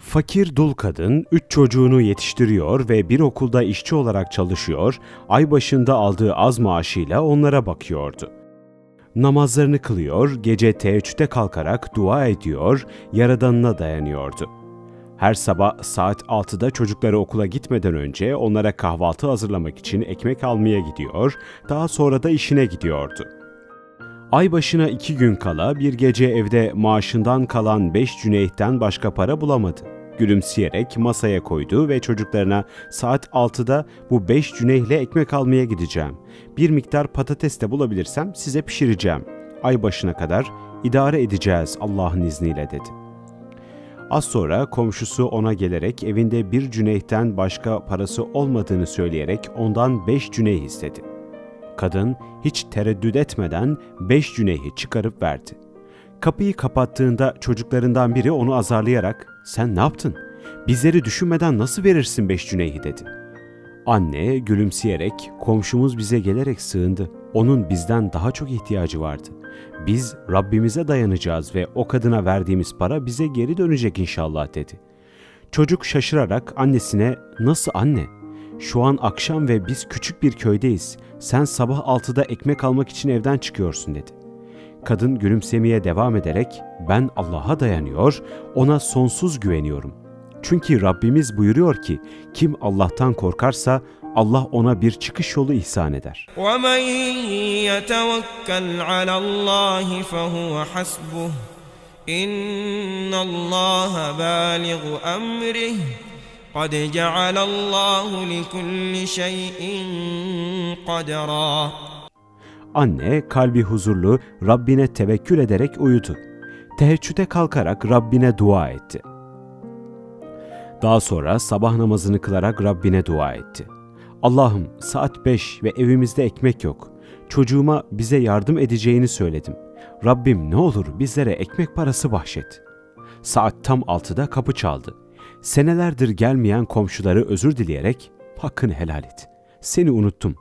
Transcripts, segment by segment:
Fakir dul kadın üç çocuğunu yetiştiriyor ve bir okulda işçi olarak çalışıyor, ay başında aldığı az maaşıyla onlara bakıyordu. Namazlarını kılıyor, gece teheccüde kalkarak dua ediyor, yaradanına dayanıyordu. Her sabah saat 6'da çocukları okula gitmeden önce onlara kahvaltı hazırlamak için ekmek almaya gidiyor, daha sonra da işine gidiyordu. Ay başına iki gün kala bir gece evde maaşından kalan beş cüneytten başka para bulamadı. Gülümseyerek masaya koydu ve çocuklarına saat 6'da bu beş cüneyle ekmek almaya gideceğim. Bir miktar patates de bulabilirsem size pişireceğim. Ay başına kadar idare edeceğiz Allah'ın izniyle dedi. Az sonra komşusu ona gelerek evinde bir cüneyhten başka parası olmadığını söyleyerek ondan beş cüneyh istedi. Kadın hiç tereddüt etmeden beş cüneyhi çıkarıp verdi. Kapıyı kapattığında çocuklarından biri onu azarlayarak ''Sen ne yaptın? Bizleri düşünmeden nasıl verirsin beş cüneyhi?'' dedi. Anne gülümseyerek komşumuz bize gelerek sığındı. Onun bizden daha çok ihtiyacı vardı. Biz Rabbimize dayanacağız ve o kadına verdiğimiz para bize geri dönecek inşallah dedi. Çocuk şaşırarak annesine nasıl anne? Şu an akşam ve biz küçük bir köydeyiz. Sen sabah 6'da ekmek almak için evden çıkıyorsun dedi. Kadın gülümsemeye devam ederek ben Allah'a dayanıyor, ona sonsuz güveniyorum. Çünkü Rabbimiz buyuruyor ki kim Allah'tan korkarsa Allah ona bir çıkış yolu ihsan eder. ومن يتوكل على الله فهو حسبه إن الله بالغ أمره قد جعل الله لكل شيء قدرا Anne kalbi huzurlu Rabbine tevekkül ederek uyudu. Teheccüde kalkarak Rabbine dua etti. Daha sonra sabah namazını kılarak Rabbine dua etti. Allah'ım saat 5 ve evimizde ekmek yok. Çocuğuma bize yardım edeceğini söyledim. Rabbim ne olur bizlere ekmek parası bahşet. Saat tam 6'da kapı çaldı. Senelerdir gelmeyen komşuları özür dileyerek hakkını helal et. Seni unuttum.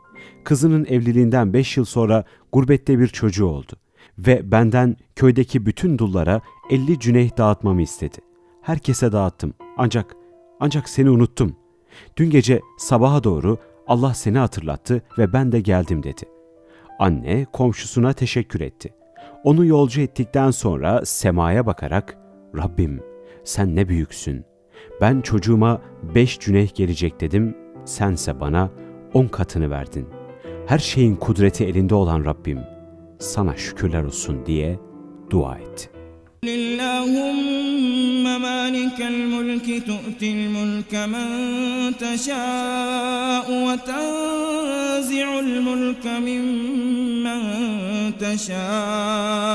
Kızının evliliğinden 5 yıl sonra gurbette bir çocuğu oldu. Ve benden köydeki bütün dullara 50 cüneyh dağıtmamı istedi. Herkese dağıttım. Ancak, ancak seni unuttum. Dün gece sabaha doğru Allah seni hatırlattı ve ben de geldim dedi. Anne komşusuna teşekkür etti. Onu yolcu ettikten sonra semaya bakarak Rabbim sen ne büyüksün. Ben çocuğuma beş cüneyh gelecek dedim, sense bana on katını verdin. Her şeyin kudreti elinde olan Rabbim, sana şükürler olsun diye dua etti. اللهم مالك الملك تؤتي الملك من تشاء وتنزع الملك ممن تشاء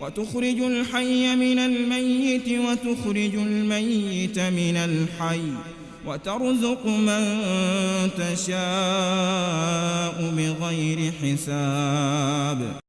وتخرج الحي من الميت وتخرج الميت من الحي وترزق من تشاء بغير حساب.